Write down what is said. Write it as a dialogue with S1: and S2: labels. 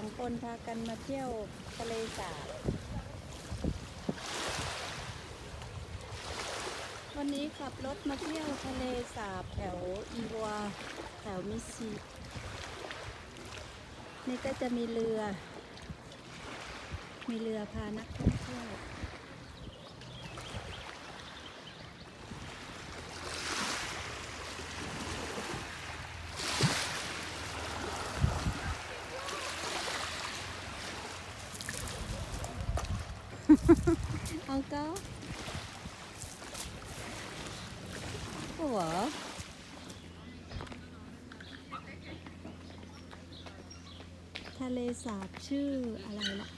S1: องคนพากันมาเทะเลสาบ วันนี้ขับรถมาเที่ยวทะเลสาบแถวอีวัวแถวมิสซีนี่ก็จะมีเรือ มีเรือพานักท่องเที่ยว Encore Wow. ทะเลสาบชื่ออะไรล่ะ